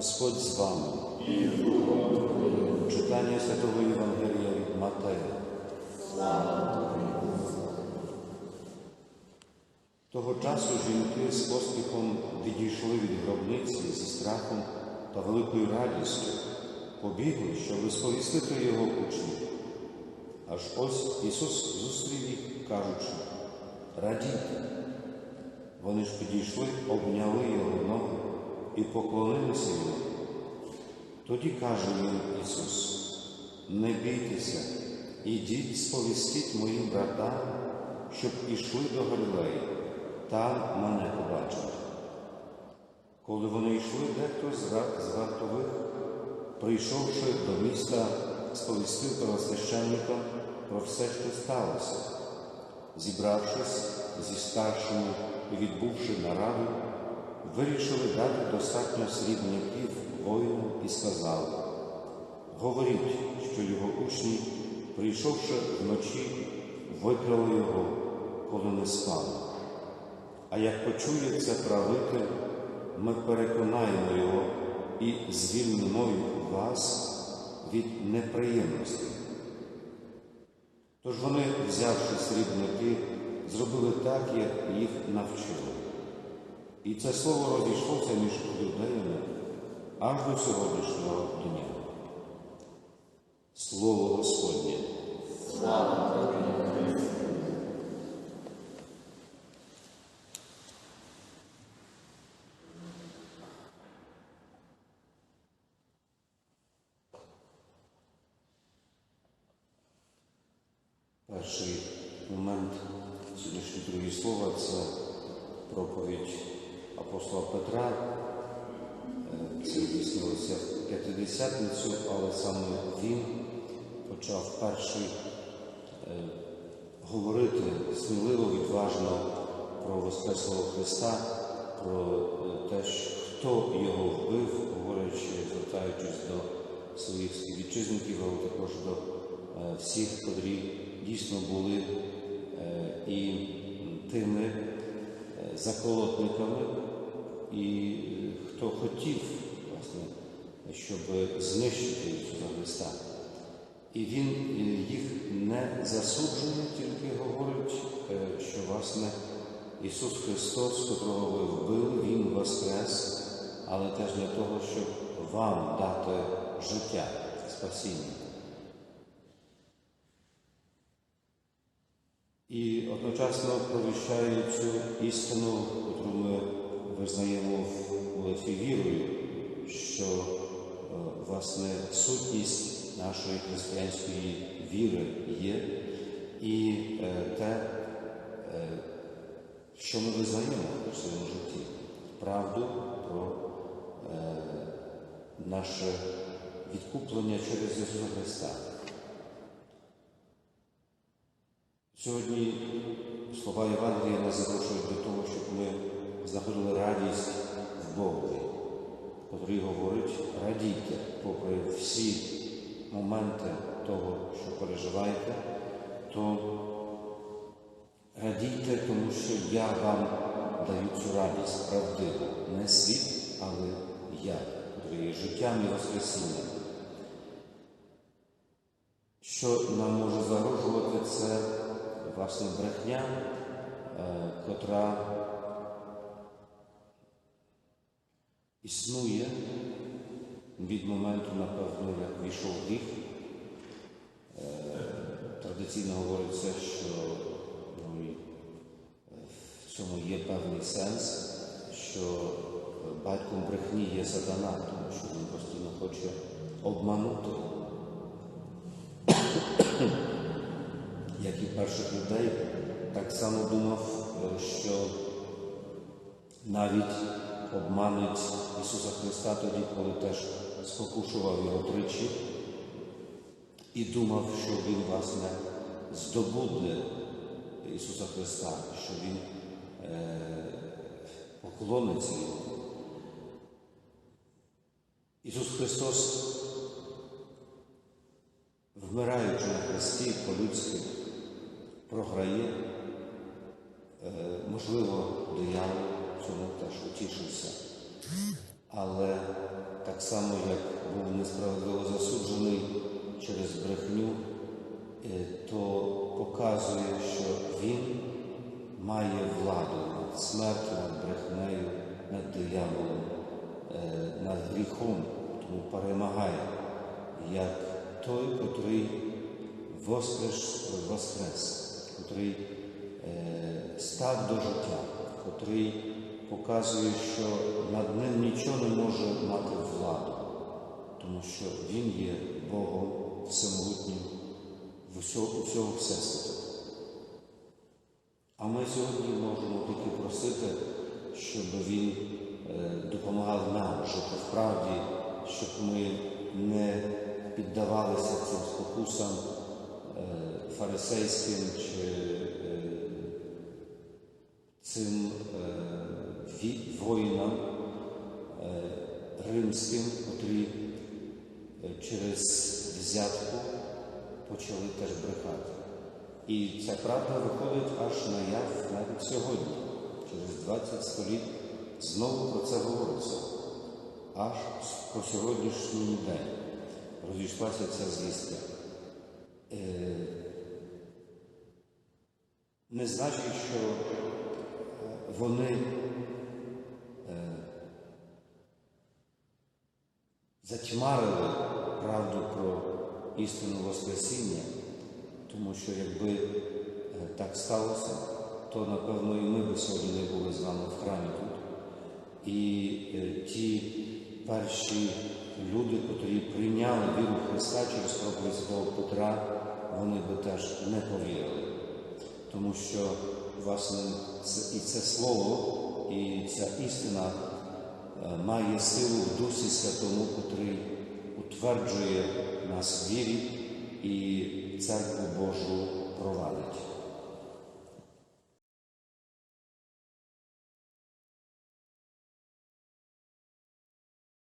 Господь з вами. Читання Святого Євангелія від Матея. Того часу жінки з поспіхом відійшли від гробниці зі страхом та великою радістю, побігли, щоб сповістити його учнів. Аж ось Ісус зустрів їх, кажучи, радійте. Вони ж підійшли, обняли його ноги і поклонилися йому. Тоді каже їм Ісус, не бійтеся, ідіть, сповістіть моїм братам, щоб ішли до Галілеї, там мене побачать. Коли вони йшли, дехто з вартових, прийшовши до міста, сповістив первосвященникам про все, що сталося. Зібравшись зі старшими і відбувши нараду, вирішили дати достатньо срібняків воїнам і сказали, говоріть, що його учні, прийшовши вночі, викрали його, коли не спали. А як почує це правитель, ми переконаємо його і звільнимо вас від неприємностей. Тож вони, взявши срібники, зробили так, як їх навчили. І це слово розійшлося між юдеями аж до сьогоднішнього дня. Слово Господнє. Перший момент сьогоднішнього другого слова це проповідь апостола Петра. Е, Це здійснилося в п'ятидесятницю, але саме він почав перший е, говорити сміливо, відважно про Воскреслого Христа, про е, те, хто його вбив, говорячи, звертаючись до своїх співвітчизників, але також до всіх, котрі дійсно були і тими заколотниками, і е, хто хотів, власне, щоб знищити Ісуса Христа. І він е, їх не засуджує, тільки говорить, е, що власне Ісус Христос, котрого ви вбили, Він воскрес, але теж для того, щоб вам дати життя, спасіння. І одночасно провіщає цю істину, яку ми визнаємо в молитві вірою, що е, власне сутність нашої християнської віри є, і е, те, е, що ми визнаємо у своєму житті, правду про наше відкуплення через Ісуса Христа. Сьогодні слова Євангелія нас запрошують до того, щоб ми знаходили радість в Богові, котрий говорить, радійте, попри всі моменти того, що переживаєте, то радійте, тому що я вам даю цю радість правдиву, не світ, але я, котрий є життям і воскресінням. Що нам може загрожувати, це власне брехня, е, котра існує від моменту, напевно, як війшов гріх. Е, Традиційно говориться, що ну, е, в цьому є певний сенс, що батьком брехні є сатана, тому що він постійно хоче обманути як і перших людей, так само думав, е, що навіть обманить Ісуса Христа тоді, коли теж спокушував його тричі, і думав, що він, власне, здобуде Ісуса Христа, що Він е, поклониться йому. Ісус Христос вмираючи на хресті по-людськи, програє, е, можливо, диявол цьому теж утішився. але так само, як був несправедливо засуджений через брехню, е, то показує, що він має владу над смертю, над брехнею, над дияволом, е, над гріхом, тому перемагає, як той, котрий воскрес, воскрес, котрий е, став до життя, котрий показує, що над ним нічого не може мати владу, тому що Він є Богом всемогутнім всього, всього Всесвіту. А ми сьогодні можемо тільки просити, щоб Він е, допомагав нам жити в правді, щоб ми не піддавалися цим спокусам е, фарисейським чи е, цим е, воїнам е, римським, котрі через взятку почали теж брехати. І ця правда виходить аж на яв навіть сьогодні. Через 20 століть знову про це говориться. Аж по сьогоднішній день розійшлася ця звістка. Не значить, що е, вони е, затьмарили правду про істину Воскресіння, тому що якби е, так сталося, то напевно і ми би сьогодні не були з вами в храмі тут. І ті перші люди, котрі прийняли віру Христа через проповідь Святого Петра, вони би теж не повірили. Тому що власне це, і це слово, і ця істина е, має силу в Дусі Святому, котрий утверджує нас в вірі і церкву Божу провадить.